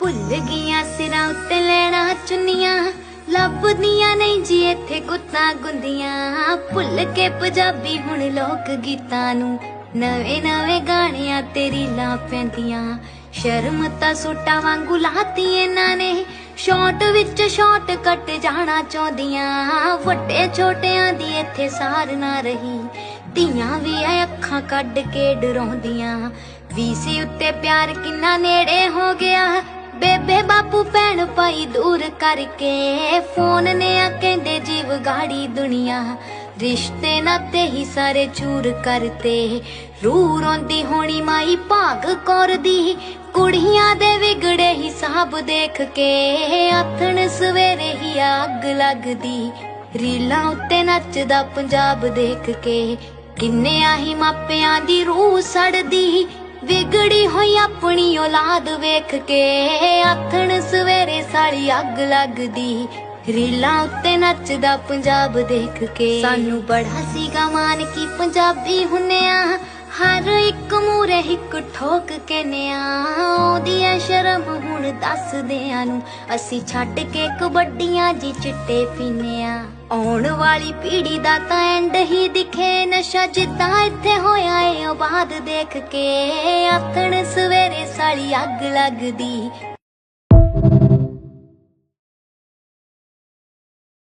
ਭੁੱਲ ਗਈਆਂ ਸਿਰਾਂ ਉੱਤੇ ਲੈਣਾ ਚੁੰਨੀਆਂ। ਲੱਭਦੀਆਂ ਨਹੀਂ ਜੀ ਇੱਥੇ ਗੁੱਤਾਂ ਗੁੰਦੀਆਂ। ਭੁੱਲ ਕੇ ਪੰਜਾਬੀ ਹੁਣ ਲੋਕ ਗੀਤਾਂ ਨੂੰ। ਨਵੇਂ ਨਵੇਂ ਗਾਣਿਆਂ ਤੇ ਰੀਲਾਂ ਪੈਂਦੀਆਂ। ਸ਼ਰਮ ਤਾਂ ਸੋਟਾ ਵਾਂਗੂ ਲਾਤੀ ਇਹਨਾਂ ਨੇ। ਸ਼ਾਰਟ ਵਿੱਚ ਸ਼ਾਰਟ ਕੱਟ ਜਾਣਾ ਚਾਹੁੰਦੀਆਂ। ਵੱਡੇ ਛੋਟਿਆਂ ਦੀ ਇੱਥੇ ਸਾਰ ਨਾ ਰਹੀ। ਧੀਆਂ ਵੀ ਐ ਅੱਖਾਂ ਕੱਢ ਕੇ ਡਰਾਉਂਦੀਆਂ। ਵੀਸੀ ਉੱਤੇ ਪਿਆਰ ਕਿੰਨਾ ਨੇੜੇ ਹੋ ਗਿਆ। ਭਾਈ ਦੂਰ ਕਰਕੇ ਫੋਨ ਨੇ ਆ ਕਹਿੰਦੇ ਜੀਵ ਗਾੜੀ ਦੁਨੀਆ। ਰਿਸ਼ਤੇ ਨਾਤੇ ਹੀ ਸਾਰੇ ਚੂਰ ਕਰਤੇ। ਰੂਹ ਰੋਂਦੀ ਹੋਣੀ ਮਾਈ ਭਾਗ ਕੌਰ ਦੀ। ਕੁੜੀਆਂ ਦੇ ਵਿਗੜੇ ਹਿਸਾਬ ਦੇਖ ਕੇ ਆਥਣ ਸਵੇਰੇ ਹੀ ਅੱਗ ਲੱਗਦੀ। ਰੀਲਾਂ ਉੱਤੇ ਨੱਚਦਾ ਪੰਜਾਬ ਦੇਖ ਕੇ। ਕਿੰਨੇ ਆਹੀ ਮਾਪਿਆਂ ਦੀ ਰੂਹ ਸੜਦੀ। ਵਿਗੜੀ ਹੋਈ ਆਪਣੀ ਔਲਾਦ ਵੇਖ ਕੇ। ਆਥਣ ਸਵੇਰੇ ਸਾਲੀ ਅੱਗ ਲੱਗਦੀ। ਰੀਲਾਂ ਉੱਤੇ ਨੱਚਦਾ ਪੰਜਾਬ ਦੇਖ ਕੇ। ਸਾਨੂੰ ਬੜਾ ਸੀਗਾ ਮਾਨ ਕੀ ਪੰਜਾਬੀ ਹੁੰਨਿਆ। ਹਰ ਇੱਕ ਮੂਰੇ ਇੱਕ ਠੋਕ ਕੇ ਨਿਆ। ਸ਼ਰਮ ਹੁਣ ਦੱਸਦਿਆਂ ਨੂੰ। ਅਸੀਂ ਛੱਡ ਕੇ ਕਬੱਡੀਆਂ ਜੀ ਚਿੱਟੇ ਪੀਨਿਆ ਆਉਣ ਵਾਲੀ ਪੀੜੀ ਦਾ ਤਾਂ ਐਂਡ ਹੀ ਦਿਖੇ ਨਸ਼ਾ, ਜਿੱਦਾਂ ਇੱਥੇ ਹੋਇਆ ਏ ਆਬਾਦ ਦੇਖ ਕੇ ਆਥਣ ਸਵੇਰੇ ਸਾਲੀ ਅੱਗ ਲੱਗਦੀ।